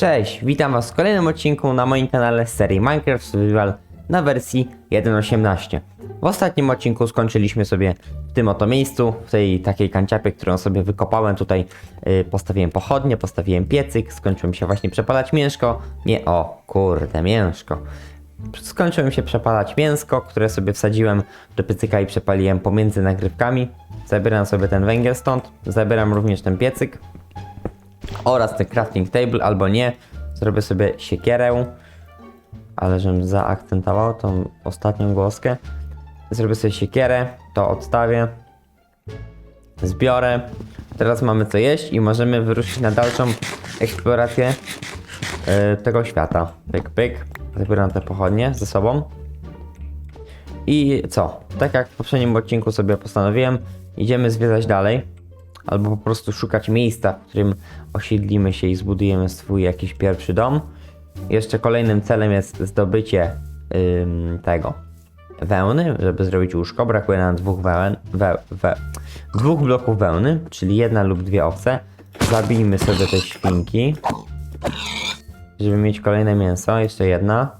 Cześć, witam was w kolejnym odcinku na moim kanale z serii Minecraft Survival na wersji 1.18. W ostatnim odcinku skończyliśmy sobie w tym oto miejscu, w tej takiej kanciapie, którą sobie wykopałem tutaj. Yy, postawiłem pochodnie, postawiłem piecyk, skończyłem się właśnie przepalać mięszko. Nie, o kurde, mięszko. Skończyłem się przepalać mięsko, które sobie wsadziłem do piecyka i przepaliłem pomiędzy nagrywkami. Zabieram sobie ten węgiel stąd, zabieram również ten piecyk, oraz ten crafting table, albo nie. Zrobię sobie siekierę, ale żebym zaakcentował tą ostatnią głoskę. Zrobię sobie siekierę, to odstawię, zbiorę. Teraz mamy co jeść i możemy wyruszyć na dalszą eksplorację e, tego świata. Pyk, pyk. Zabieram te pochodnie ze sobą. I co? Tak jak w poprzednim odcinku sobie postanowiłem, idziemy zwiedzać dalej. Albo po prostu szukać miejsca, w którym osiedlimy się i zbudujemy swój jakiś pierwszy dom. Jeszcze kolejnym celem jest zdobycie ym, tego wełny, żeby zrobić łóżko. Brakuje nam dwóch wełen, we, we, dwóch bloków wełny, czyli jedna lub dwie owce. Zabijmy sobie te świnki, żeby mieć kolejne mięso. Jeszcze jedna.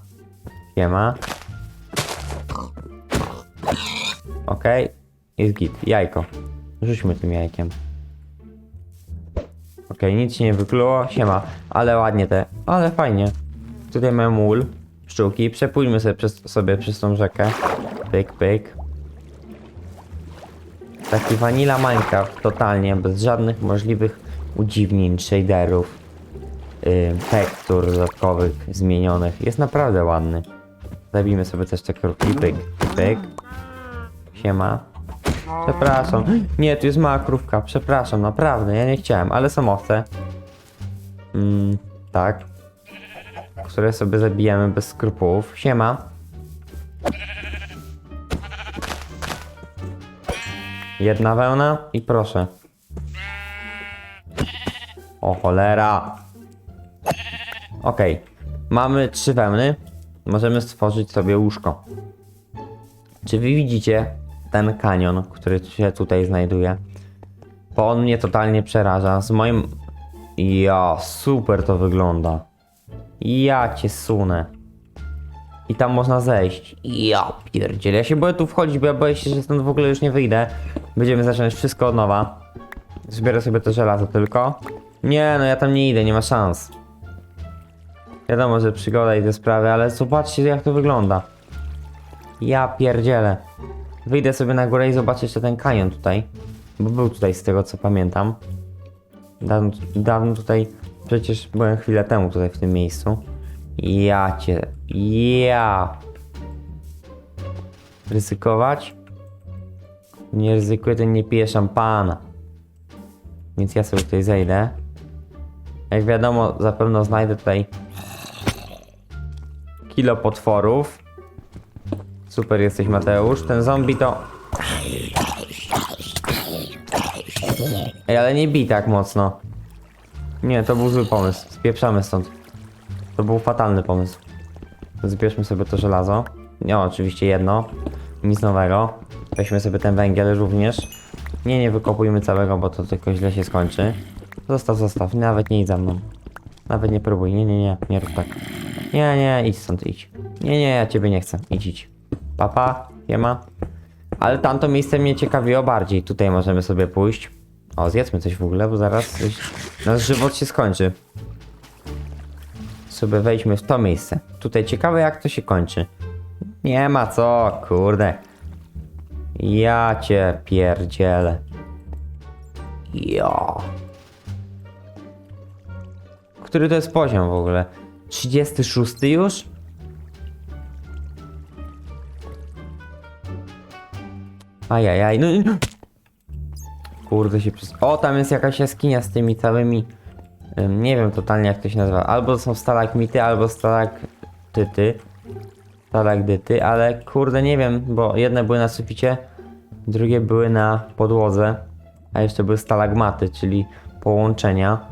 Nie ma. Okej, jest git. Jajko. Rzućmy tym jajkiem. Okej, nic się nie wykluło, siema. Ale ładnie te, ale fajnie. Tutaj mamy mól, pszczółki. Przepójmy sobie przez, sobie przez tą rzekę. Pyk, pyk. Taki vanilla Minecraft, totalnie, bez żadnych możliwych udziwnień, shaderów, yy, tekstur dodatkowych, zmienionych. Jest naprawdę ładny. Zabijmy sobie też te krówki, pyk, pyk. Siema. Przepraszam. Nie, tu jest mała krówka. Przepraszam, naprawdę, ja nie chciałem, ale są owce. Mm, tak. Które sobie zabijamy bez skrupułów. Siema. Jedna wełna i proszę. O cholera. Okej. Mamy trzy wełny. Możemy stworzyć sobie łóżko. Czy wy widzicie ten kanion, który się tutaj znajduje? Bo on mnie totalnie przeraża. Z moim... Ja, super to wygląda. Ja cię sunę. I tam można zejść. Ja pierdzielę. Ja się boję tu wchodzić, bo ja boję się, że stąd w ogóle już nie wyjdę. Będziemy zacząć wszystko od nowa. Zbiorę sobie to żelazo tylko. Nie, no ja tam nie idę, nie ma szans. Wiadomo, że przygoda i te sprawy, ale zobaczcie jak to wygląda. Ja pierdzielę. Wyjdę sobie na górę i zobaczę jeszcze ten kanion tutaj. Bo był tutaj z tego co pamiętam. Dawno, dawno tutaj, przecież byłem chwilę temu tutaj w tym miejscu. Ja cię, ja. Ryzykować? Nie ryzykuję, to nie piję szampana. Więc ja sobie tutaj zejdę. Jak wiadomo, zapewne znajdę tutaj kilo potworów. Super jesteś Mateusz. Ten zombie to... Ej, ale nie bij tak mocno. Nie, to był zły pomysł. Spieprzamy stąd. To był fatalny pomysł. Zbierzmy sobie to żelazo. Nie, oczywiście jedno. Nic nowego. Weźmy sobie ten węgiel również. Nie, nie wykopujmy całego, bo to tylko źle się skończy. Zostaw, zostaw. Nawet nie idź za mną. Nawet nie próbuj. Nie, nie, nie. Nie rób tak. Nie, nie, idź stąd, idź. Nie, nie, ja ciebie nie chcę. Idź, idź. Papa, nie ma. Ale tamto miejsce mnie ciekawiło bardziej. Tutaj możemy sobie pójść. O, zjedzmy coś w ogóle, bo zaraz nasz żywot się skończy. Sobie wejdźmy w to miejsce. Tutaj ciekawe jak to się kończy. Nie ma co, kurde. Ja cię pierdzielę. Ja. Który to jest poziom w ogóle? 36 już? Ajajaj, no no. Kurde się przez... O, tam jest jakaś jaskinia z tymi całymi... ym, Nie wiem totalnie jak to się nazywa. Albo są stalagmity, albo stalaktyty. Stalagdyty, ale kurde nie wiem, bo jedne były na suficie, drugie były na podłodze, a jeszcze były stalagmaty, czyli połączenia.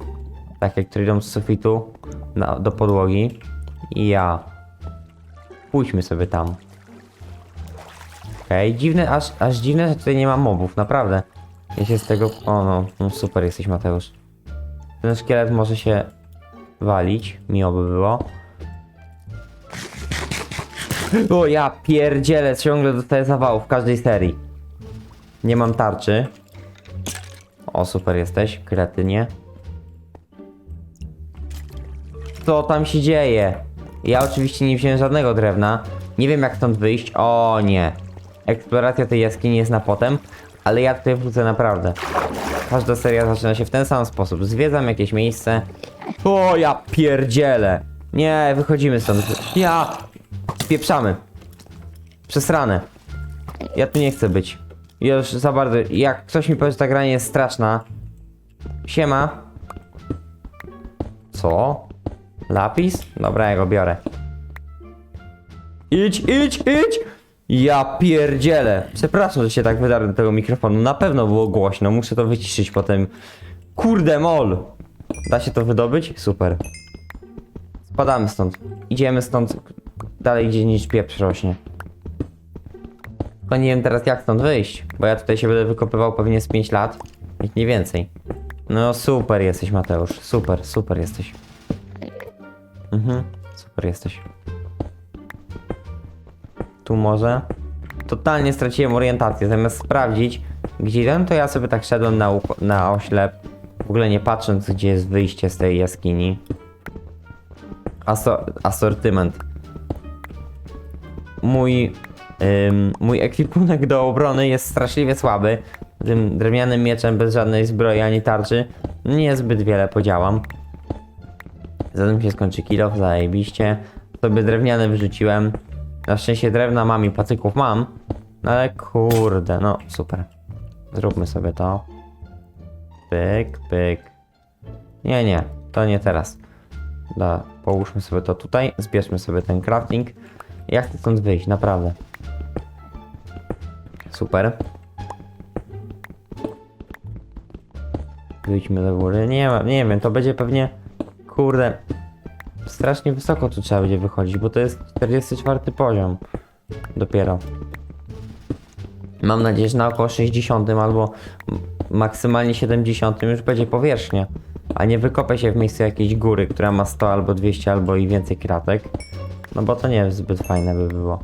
Takie, które idą z sufitu na, do podłogi. I ja. Pójdźmy sobie tam. Okej, dziwne, aż, aż dziwne, że tutaj nie ma mobów, naprawdę. Ja się z tego... O no, no super jesteś Mateusz. Ten szkielet może się walić. Miło by było. O ja pierdzielę, ciągle dostaję zawału w każdej serii. Nie mam tarczy. O, super jesteś, kretynie. Co tam się dzieje? Ja oczywiście nie wziąłem żadnego drewna. Nie wiem jak stąd wyjść. O nie. Eksploracja tej jaskini jest na potem, ale ja tutaj wrócę naprawdę. Każda seria zaczyna się w ten sam sposób. Zwiedzam jakieś miejsce. O ja pierdzielę. Nie, wychodzimy stąd. Ja. Spieprzamy. Przesrane. Ja tu nie chcę być. Już za bardzo. Jak ktoś mi powie, że ta gra nie jest straszna. Siema. Co? Lapis? Dobra, ja go biorę. Idź, idź, idź! Ja pierdzielę. Przepraszam, że się tak wydarłem do tego mikrofonu. Na pewno było głośno. Muszę to wyciszyć potem. Kurde mol! Da się to wydobyć? Super. Spadamy stąd. Idziemy stąd dalej gdzie niż pieprz rośnie. Tylko nie wiem teraz jak stąd wyjść, bo ja tutaj się będę wykopywał pewnie z 5 lat, jak nie więcej. No super jesteś Mateusz, super, super jesteś. Mhm, super jesteś. Tu może? Totalnie straciłem orientację, zamiast sprawdzić gdzie idę, to ja sobie tak szedłem na, na oślep, w ogóle nie patrząc gdzie jest wyjście z tej jaskini. Aso asortyment. Mój, ym, mój ekwipunek do obrony jest straszliwie słaby. Tym drewnianym mieczem bez żadnej zbroi ani tarczy niezbyt wiele podziałam. Zanim się skończy kilof, zajebiście. Sobie drewniane wyrzuciłem. Na szczęście drewna mam i patyków mam. Ale kurde, no super. Zróbmy sobie to. Pyk, pyk. Nie, nie, to nie teraz. Da, połóżmy sobie to tutaj, zbierzmy sobie ten crafting. Ja chcę stąd wyjść, naprawdę. Super. Wyjdźmy do góry. Nie nie wiem, to będzie pewnie. Kurde. Strasznie wysoko tu trzeba będzie wychodzić, bo to jest 44 poziom. Dopiero. Mam nadzieję, że na około 60 albo maksymalnie 70 już będzie powierzchnia. A nie wykopę się w miejscu jakiejś góry, która ma 100 albo 200 albo i więcej kratek. No bo to nie jest zbyt fajne by było.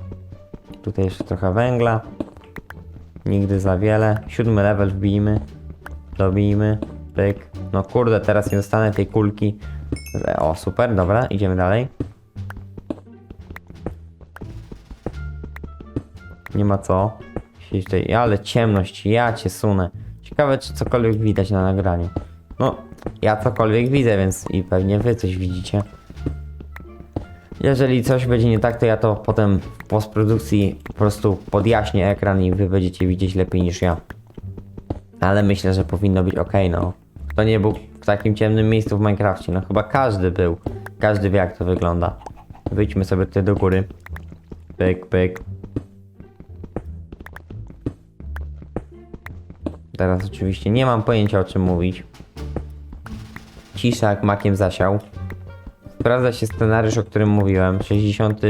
Tutaj jeszcze trochę węgla. Nigdy za wiele. Siódmy level wbijmy. Dobijmy. Pyk. No kurde, teraz nie dostanę tej kulki. O, super, dobra, idziemy dalej. Nie ma co. Ale ciemność, ja cię sunę. Ciekawe, czy cokolwiek widać na nagraniu. No, ja cokolwiek widzę, więc i pewnie wy coś widzicie. Jeżeli coś będzie nie tak, to ja to potem w postprodukcji po prostu podjaśnię ekran i wy będziecie widzieć lepiej niż ja. Ale myślę, że powinno być ok, no. To nie był w takim ciemnym miejscu w Minecrafcie, no chyba każdy był. Każdy wie jak to wygląda. Wyjdźmy sobie tutaj do góry. Pyk, pyk. Teraz oczywiście nie mam pojęcia o czym mówić. Cisza jak makiem zasiał. Sprawdza się scenariusz, o którym mówiłem. 60.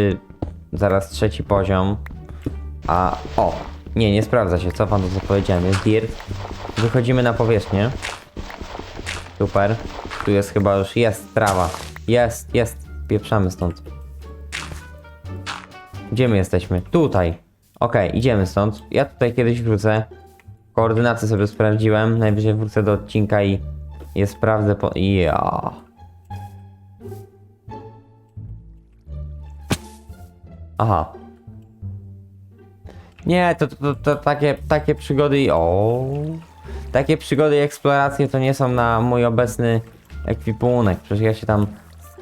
zaraz trzeci poziom. A o! Nie, nie sprawdza się. Cofam to co powiedziałem. Jest dirt. Wychodzimy na powierzchnię. Super. Tu jest chyba już. Jest trawa. Jest, jest. Pieprzamy stąd. Gdzie my jesteśmy? Tutaj. Okej, idziemy stąd. Ja tutaj kiedyś wrócę. Koordynacje sobie sprawdziłem. Najwyżej wrócę do odcinka i je sprawdzę po. Ja. Aha. Nie, to, to, to takie, takie przygody i. Takie przygody i eksploracje to nie są na mój obecny ekwipunek. Przecież ja się tam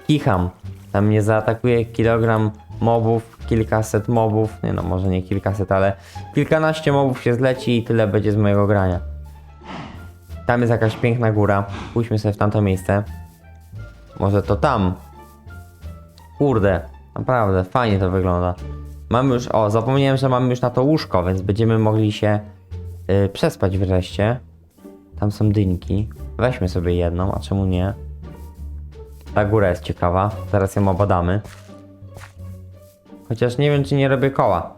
kicham. Tam mnie zaatakuje kilogram mobów, kilkaset mobów. Nie no, może nie kilkaset, ale kilkanaście mobów się zleci i tyle będzie z mojego grania. Tam jest jakaś piękna góra. Pójdźmy sobie w tamto miejsce. Może to tam. Kurde, naprawdę, fajnie to wygląda. Mamy już, o, zapomniałem, że mamy już na to łóżko, więc będziemy mogli się y, przespać wreszcie. Tam są dynki. Weźmy sobie jedną, a czemu nie? Ta góra jest ciekawa, zaraz ją obadamy. Chociaż nie wiem, czy nie robię koła.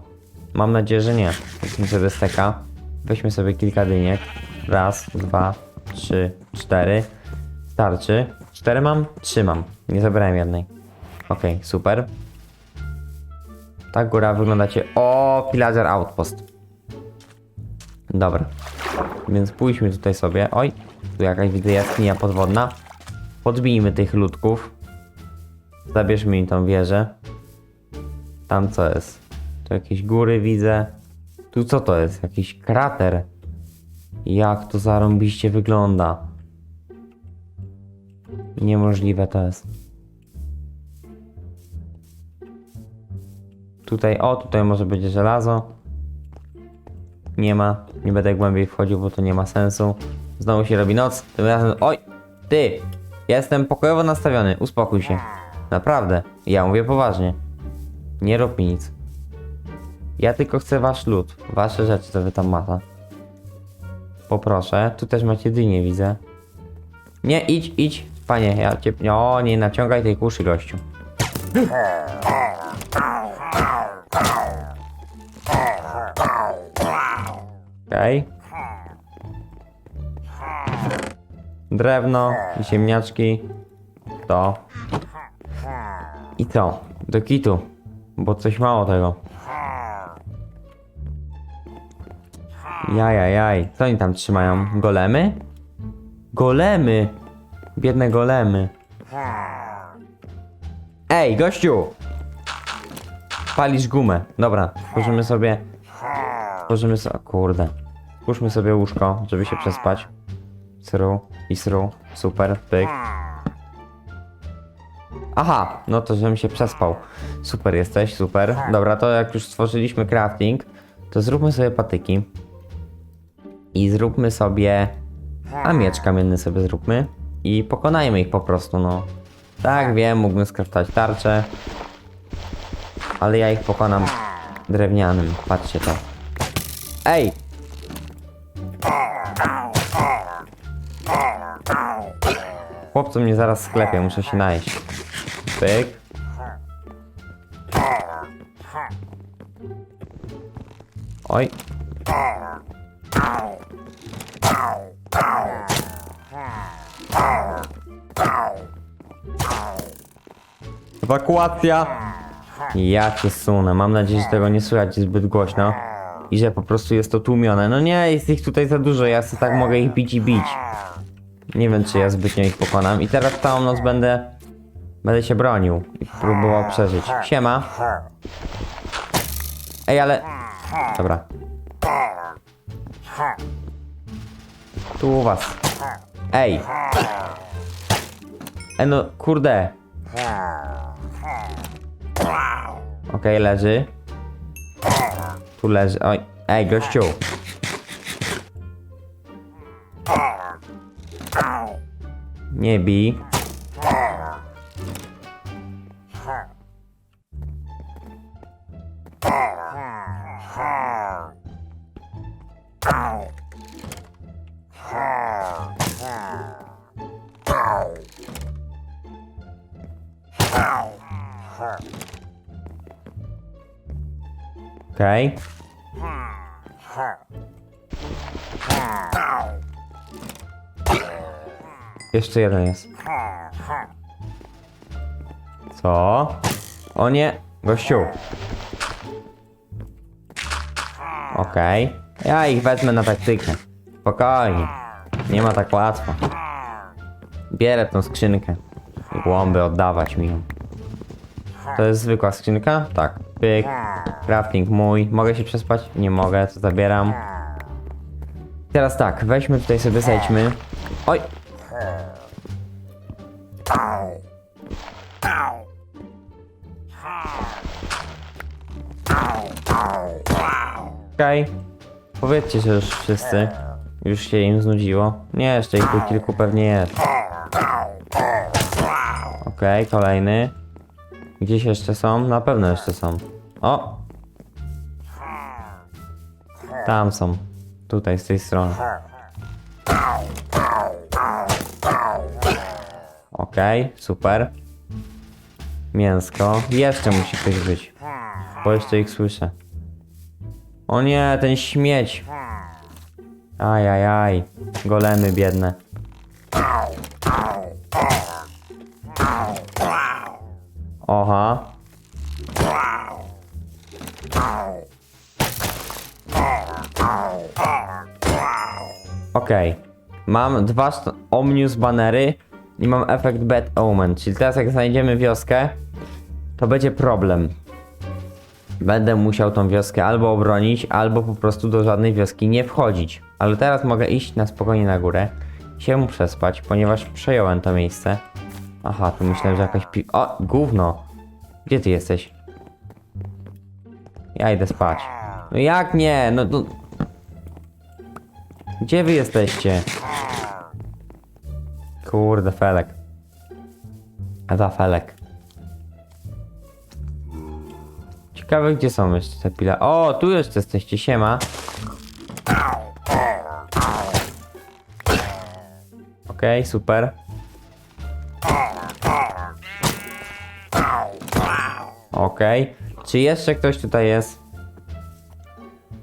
Mam nadzieję, że nie. Weźmy sobie steka. Weźmy sobie kilka dyniek. Raz, dwa, trzy, cztery. Starczy. Cztery mam? Trzy mam. Nie zabrałem jednej. Okej, super. Ta góra wyglądacie. O, Pillager Outpost. Dobra. Więc pójdźmy tutaj sobie. Oj, tu jakaś widzę jaskinia podwodna. Podbijmy tych ludków. Zabierzmy im tą wieżę. Tam co jest? Tu jakieś góry widzę. Tu co to jest? Jakiś krater. Jak to zarąbiście wygląda. Niemożliwe to jest. Tutaj, o, tutaj może będzie żelazo. Nie ma. Nie będę głębiej wchodził, bo to nie ma sensu. Znowu się robi noc. Tym razem, oj, ty! Jestem pokojowo nastawiony. Uspokój się. Naprawdę. Ja mówię poważnie. Nie rób mi nic. Ja tylko chcę wasz lód. Wasze rzeczy, co wy tam macie. Poproszę. Tu też macie dynię, widzę. Nie, idź, idź. Panie, ja cię... O, nie naciągaj tej kuszy, gościu. Okej. Drewno, ziemniaczki. To. I co? Do kitu. Bo coś mało tego. Jajajaj. Co oni tam trzymają? Golemy? Golemy! Biedne golemy. Ej, gościu! Palisz gumę. Dobra, tworzymy sobie... Tworzymy sobie... Kurde. Puszmy sobie łóżko, żeby się przespać. Sru i sru. Super, pyk. Aha, no to żebym się przespał. Super jesteś, super. Dobra, to jak już stworzyliśmy crafting, to zróbmy sobie patyki. I zróbmy sobie... A miecz kamienny sobie zróbmy. I pokonajmy ich po prostu, no. Tak, wiem, mógłbym skraftować tarczę. Ale ja ich pokonam drewnianym. Patrzcie to. Ej! Chłopcu mnie zaraz sklepie, muszę się najeść. Pyk. Oj. Ewakuacja! Ja cię sunę. Mam nadzieję, że tego nie słychać zbyt głośno. I że po prostu jest to tłumione. No nie, jest ich tutaj za dużo. Ja sobie tak mogę ich bić i bić. Nie wiem, czy ja zbytnio ich pokonam. I teraz całą noc będę... Będę się bronił i próbował przeżyć. Siema. Ej, ale... Dobra. Tu u was. Ej. Ej, no, kurde. Okej, leży. Tu leży. Oj. Ej, gościu. Nie bij. Okej. Jeszcze jeden jest. Co? O nie, gościu. Okej. Ja ich wezmę na taktykę. Spokojnie. Nie ma tak łatwo. Bierę tą skrzynkę. Głąby oddawać mi ją. To jest zwykła skrzynka? Tak. Pyk. Crafting mój. Mogę się przespać? Nie mogę, to zabieram. Teraz tak, weźmy tutaj sobie zejdźmy. Oj! Okej. Powiedzcie, że już wszyscy. Już się im znudziło. Nie, jeszcze ich tu kilku pewnie jest. Okej, kolejny. Gdzieś jeszcze są? Na pewno jeszcze są. O! Tam są. Tutaj, z tej strony. Okej, super. Mięsko. Jeszcze musi ktoś być. Bo jeszcze ich słyszę. O nie, ten śmieć. Ajajaj. Golemy biedne. Oha. Okej. Mam dwa Omnius banery i mam efekt Bad Omen, czyli teraz jak znajdziemy wioskę, to będzie problem. Będę musiał tą wioskę albo obronić, albo po prostu do żadnej wioski nie wchodzić. Ale teraz mogę iść na spokojnie na górę, się przespać, ponieważ przejąłem to miejsce. Aha, tu myślałem, że jakaś pi... O, gówno! Gdzie ty jesteś? Ja idę spać. No jak nie? No to... Gdzie wy jesteście? Kurde, Felek. A za Felek. Ciekawe, gdzie są jeszcze te pile. O, tu jeszcze jesteście, siema. Okej, super. Okej. Czy jeszcze ktoś tutaj jest?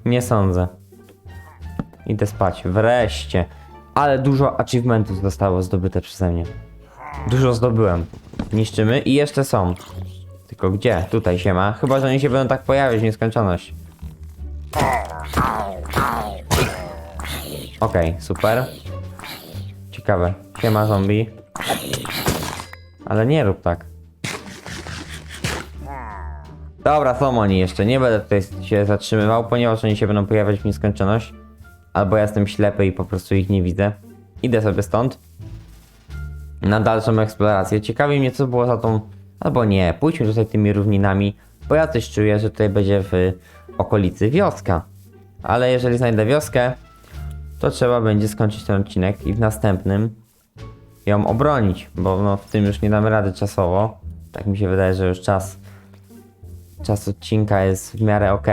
Nie sądzę. Idę spać. Wreszcie. Ale dużo achievementów zostało zdobyte przeze mnie. Dużo zdobyłem. Niszczymy i jeszcze są. Tylko gdzie? Tutaj się ma. Chyba, że oni się będą tak pojawiać w nieskończoność. Okej, super. Ciekawe. Siema zombie. Ale nie rób tak. Dobra, są oni jeszcze. Nie będę tutaj się zatrzymywał, ponieważ oni się będą pojawiać w nieskończoność. Albo ja jestem ślepy i po prostu ich nie widzę. Idę sobie stąd. Na dalszą eksplorację. Ciekawi mnie, co było za tą. Albo nie, pójdźmy tutaj tymi równinami, bo ja coś czuję, że tutaj będzie w okolicy wioska. Ale jeżeli znajdę wioskę, to trzeba będzie skończyć ten odcinek i w następnym ją obronić, bo no, w tym już nie damy rady czasowo. Tak mi się wydaje, że już czas czas odcinka jest w miarę ok,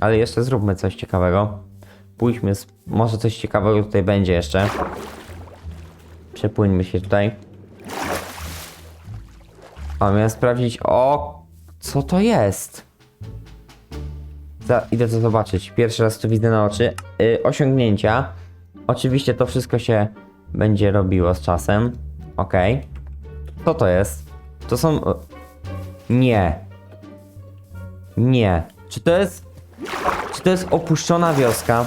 ale jeszcze zróbmy coś ciekawego. Pójdźmy, może coś ciekawego tutaj będzie jeszcze. Przepłyńmy się tutaj. A miałem sprawdzić, o, co to jest? Za, idę to zobaczyć. Pierwszy raz to widzę na oczy. Yy, osiągnięcia. Oczywiście to wszystko się będzie robiło z czasem. Ok. Co to jest? To są... Nie. Nie. Czy to jest. Czy to jest opuszczona wioska,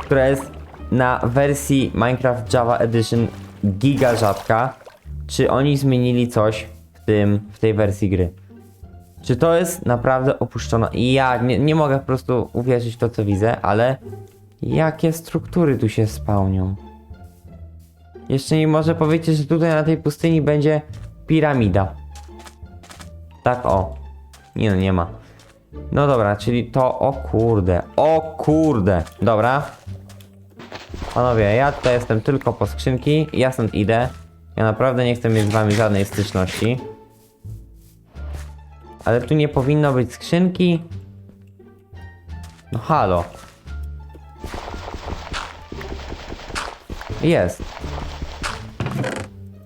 która jest na wersji Minecraft Java Edition giga rzadka? Czy oni zmienili coś w tym, w tej wersji gry? Czy to jest naprawdę opuszczona? Ja nie, nie mogę po prostu uwierzyć w to, co widzę, ale jakie struktury tu się spełnią? Jeszcze nie może powiedzieć, że tutaj na tej pustyni będzie piramida. Tak o. Nie no, nie ma. No dobra, czyli to, o kurde, o kurde, dobra. Panowie, ja tutaj jestem tylko po skrzynki, ja stąd idę. Ja naprawdę nie chcę mieć z wami żadnej styczności. Ale tu nie powinno być skrzynki. No halo. Jest.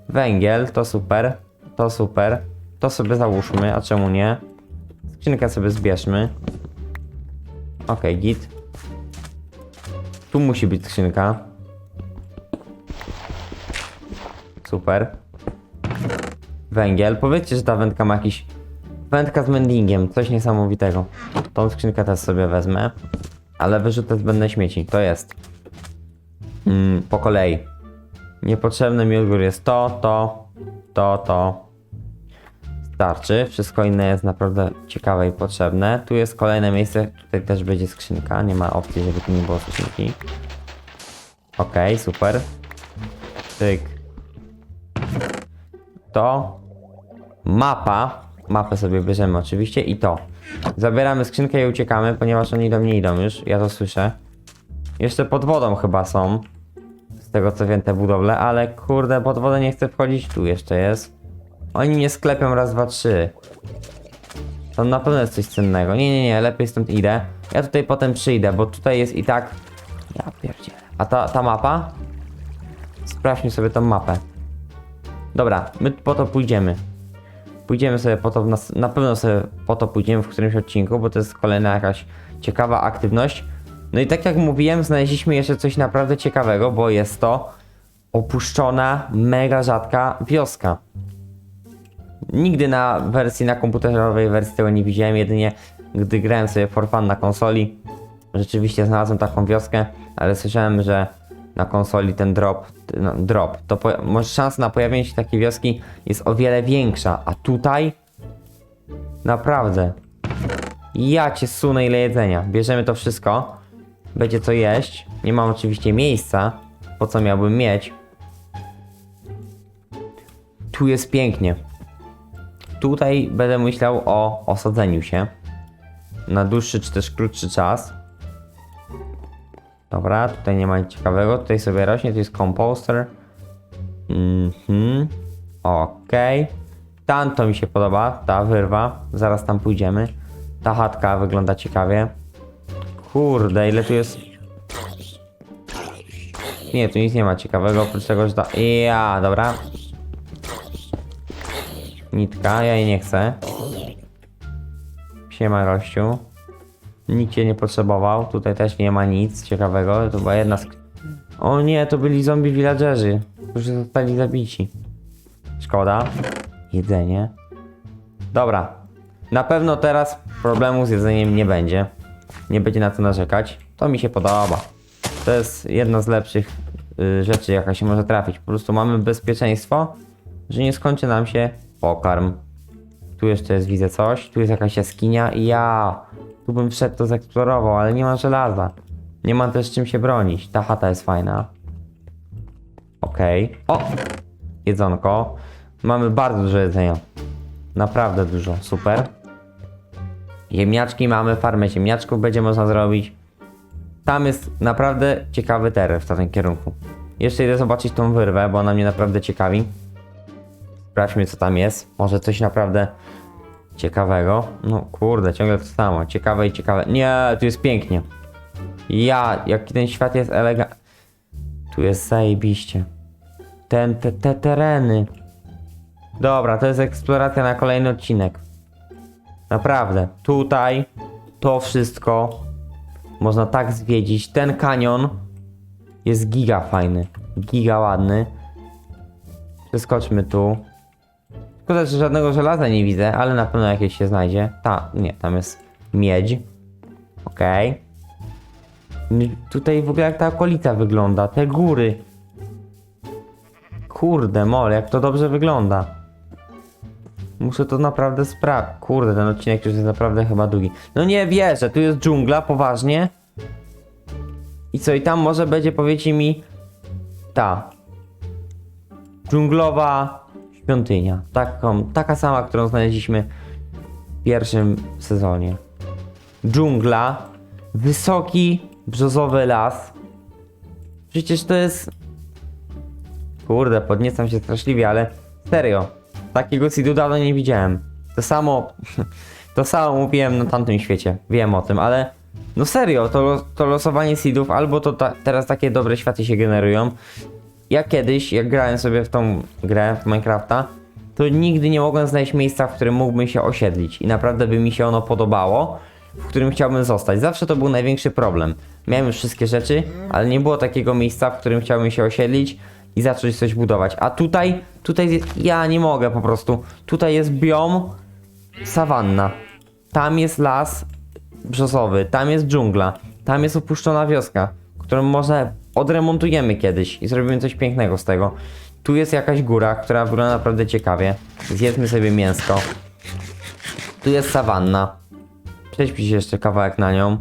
Węgiel, to super. To super. To sobie załóżmy, a czemu nie? Skrzynkę sobie zbierzmy. Okej, git. Tu musi być skrzynka. Super. Węgiel. Powiedzcie, że ta wędka ma jakiś... Wędka z mendingiem, coś niesamowitego. Tą skrzynkę też sobie wezmę. Ale wyrzucę zbędne śmieci, to jest. Mm, po kolei. Niepotrzebny mi jest to, to, to, to, starczy. Wszystko inne jest naprawdę ciekawe i potrzebne. Tu jest kolejne miejsce, tutaj też będzie skrzynka. Nie ma opcji, żeby tu nie było skrzynki. Ok, super. Tyk. To. Mapa. Mapę sobie bierzemy oczywiście i to. Zabieramy skrzynkę i uciekamy, ponieważ oni do mnie idą już. Ja to słyszę. Jeszcze pod wodą chyba są. Z tego co wiem te budowle, ale kurde, pod wodę nie chcę wchodzić. Tu jeszcze jest. Oni mnie sklepią raz, dwa, trzy. To na pewno jest coś cennego. Nie, nie, nie, lepiej stąd idę. Ja tutaj potem przyjdę, bo tutaj jest i tak... Ja pierdzielę. A ta, ta mapa? Sprawdźmy sobie tą mapę. Dobra, my po to pójdziemy. Pójdziemy sobie po to, na, na pewno sobie po to pójdziemy w którymś odcinku, bo to jest kolejna jakaś ciekawa aktywność. No i tak jak mówiłem, znaleźliśmy jeszcze coś naprawdę ciekawego, bo jest to opuszczona, mega rzadka wioska. Nigdy na wersji, na komputerowej wersji tego nie widziałem, jedynie gdy grałem sobie for fun na konsoli. Rzeczywiście znalazłem taką wioskę, ale słyszałem, że na konsoli ten drop, no, drop, to może szansa na pojawienie się takiej wioski jest o wiele większa, a tutaj naprawdę ja cię sunę ile jedzenia. Bierzemy to wszystko, będzie co jeść. Nie mam oczywiście miejsca, po co miałbym mieć. Tu jest pięknie. Tutaj będę myślał o osadzeniu się na dłuższy czy też krótszy czas. Dobra, tutaj nie ma nic ciekawego. Tutaj sobie rośnie, to jest composter. Mhm. Okej. Tam to mi się podoba, ta wyrwa. Zaraz tam pójdziemy. Ta chatka wygląda ciekawie. Kurde, ile tu jest. Nie, tu nic nie ma ciekawego, oprócz tego, że ta. Ja, dobra. Nitka, ja jej nie chcę. Siema, gościu. Nikt cię nie potrzebował. Tutaj też nie ma nic ciekawego. To była jedna sk... O nie, to byli zombie villagerzy, którzy zostali zabici. Szkoda. Jedzenie. Dobra. Na pewno teraz problemu z jedzeniem nie będzie. Nie będzie na co narzekać. To mi się podoba. To jest jedna z lepszych y, rzeczy, jaka się może trafić. Po prostu mamy bezpieczeństwo, że nie skończy nam się pokarm. Tu jeszcze jest, widzę coś. Tu jest jakaś jaskinia i ja. Tu bym wszedł, to zeksplorował, ale nie ma żelaza. Nie ma też czym się bronić. Ta chata jest fajna. Okej. O! Jedzonko. Mamy bardzo dużo jedzenia. Naprawdę dużo. Super. Ziemniaczki mamy, farmę ziemniaczków będzie można zrobić. Tam jest naprawdę ciekawy teren w tym kierunku. Jeszcze idę zobaczyć tą wyrwę, bo ona mnie naprawdę ciekawi. Sprawdźmy co tam jest. Może coś naprawdę ciekawego. No kurde, ciągle to samo. Ciekawe i ciekawe. Nie, tu jest pięknie. Ja, jaki ten świat jest elegancki. Tu jest zajebiście. Ten, te, te tereny. Dobra, to jest eksploracja na kolejny odcinek. Naprawdę. Tutaj to wszystko można tak zwiedzić. Ten kanion jest giga fajny. Giga ładny. Przeskoczmy tu. Szkoda, że żadnego żelaza nie widzę, ale na pewno jakieś się znajdzie. Ta, nie, tam jest miedź. Okej. Okay. Tutaj w ogóle jak ta okolica wygląda, te góry. Kurde, mol, jak to dobrze wygląda. Muszę to naprawdę sprawdzić. Kurde, ten odcinek już jest naprawdę chyba długi. No nie wierzę, tu jest dżungla, poważnie. I co, i tam może będzie, powiecie mi, ta. Dżunglowa świątynia. Taką, taka sama, którą znaleźliśmy w pierwszym sezonie. Dżungla, wysoki, brzozowy las. Przecież to jest... Kurde, podniecam się straszliwie, ale serio. Takiego seedu dawno nie widziałem. To samo... To samo mówiłem na tamtym świecie. Wiem o tym, ale... No serio, to, to losowanie seedów, albo to ta, teraz takie dobre światy się generują. Ja kiedyś, jak grałem sobie w tą grę, w Minecrafta, to nigdy nie mogłem znaleźć miejsca, w którym mógłbym się osiedlić. I naprawdę by mi się ono podobało, w którym chciałbym zostać. Zawsze to był największy problem. Miałem już wszystkie rzeczy, ale nie było takiego miejsca, w którym chciałbym się osiedlić i zacząć coś budować. A tutaj, tutaj ja nie mogę po prostu. Tutaj jest biom sawanna. Tam jest las brzozowy, tam jest dżungla, tam jest opuszczona wioska, którą może odremontujemy kiedyś i zrobimy coś pięknego z tego. Tu jest jakaś góra, która wygląda naprawdę ciekawie. Zjedzmy sobie mięsko. Tu jest sawanna. Przejdźmy się jeszcze kawałek na nią.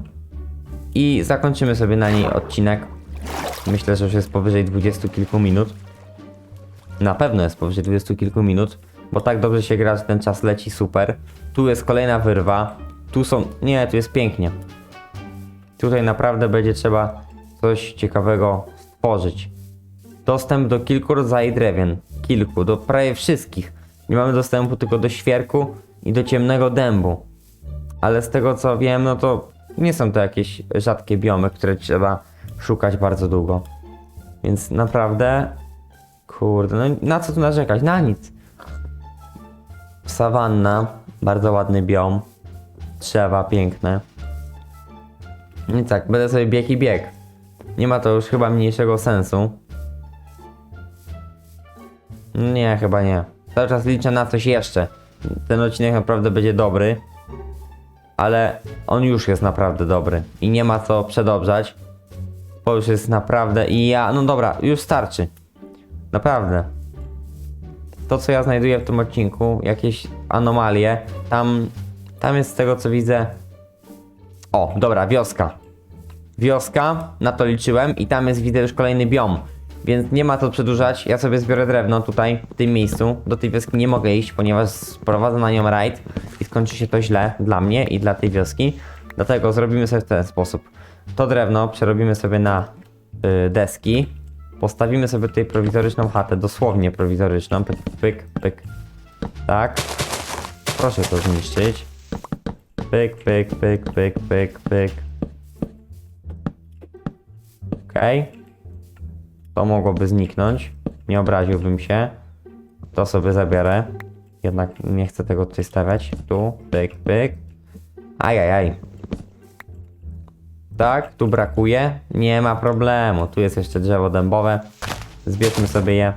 I zakończymy sobie na niej odcinek. Myślę, że już jest powyżej 20 kilku minut. Na pewno jest powyżej 20 kilku minut, bo tak dobrze się gra, że ten czas leci super. Tu jest kolejna wyrwa. Tu są. Nie, tu jest pięknie. Tutaj naprawdę będzie trzeba coś ciekawego stworzyć. Dostęp do kilku rodzajów drewien. Kilku, do prawie wszystkich. Nie mamy dostępu tylko do świerku i do ciemnego dębu. Ale z tego co wiem, no to nie są to jakieś rzadkie biomy, które trzeba szukać bardzo długo. Więc naprawdę. Kurde, no na co tu narzekać? Na nic. Sawanna, bardzo ładny biom. Drzewa piękne. I tak, będę sobie bieg i bieg. Nie ma to już chyba mniejszego sensu. Nie, chyba nie. cały czas liczę na coś jeszcze. Ten odcinek naprawdę będzie dobry, ale on już jest naprawdę dobry i nie ma co przedobrzać, bo już jest naprawdę i ja, no dobra, już starczy. Naprawdę. To co ja znajduję w tym odcinku, jakieś anomalie, tam, tam jest z tego co widzę. O, dobra, wioska. Wioska, na to liczyłem i tam jest widzę już kolejny biom. Więc nie ma co przedłużać. Ja sobie zbiorę drewno tutaj, w tym miejscu. Do tej wioski nie mogę iść, ponieważ sprowadzę na nią raid i skończy się to źle dla mnie i dla tej wioski. Dlatego zrobimy sobie w ten sposób. To drewno przerobimy sobie na y, deski. Postawimy sobie tutaj prowizoryczną chatę, dosłownie prowizoryczną. Pyk, pyk, pyk. Tak. Proszę to zniszczyć. Pyk, pyk, pyk, pyk, pyk, pyk. Okej. To mogłoby zniknąć. Nie obraziłbym się. To sobie zabiorę. Jednak nie chcę tego tutaj stawiać. Tu, pyk, pyk. Ajajaj. Tak, tu brakuje. Nie ma problemu. Tu jest jeszcze drzewo dębowe. Zbierzmy sobie je.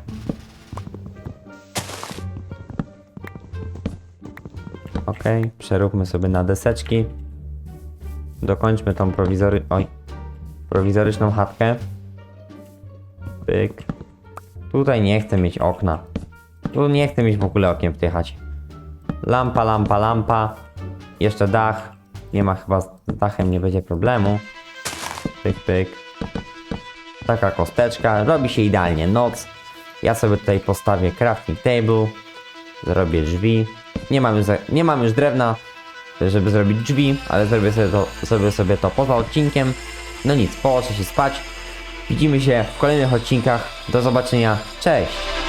Ok, przeróbmy sobie na deseczki. Dokończmy tą prowizory... Oj. Prowizoryczną chatkę. Pyk. Tutaj nie chcę mieć okna. Tu nie chcę mieć w ogóle okien w tej chacie. Lampa, lampa, lampa. Jeszcze dach. Nie ma chyba z dachem, nie będzie problemu. Pyk, pyk. Taka kosteczka. Robi się idealnie noc. Ja sobie tutaj postawię crafting table. Zrobię drzwi. Nie mam już, nie mam już drewna, żeby zrobić drzwi, ale zrobię sobie to, zrobię sobie to poza odcinkiem. No nic, położę się spać. Widzimy się w kolejnych odcinkach. Do zobaczenia. Cześć!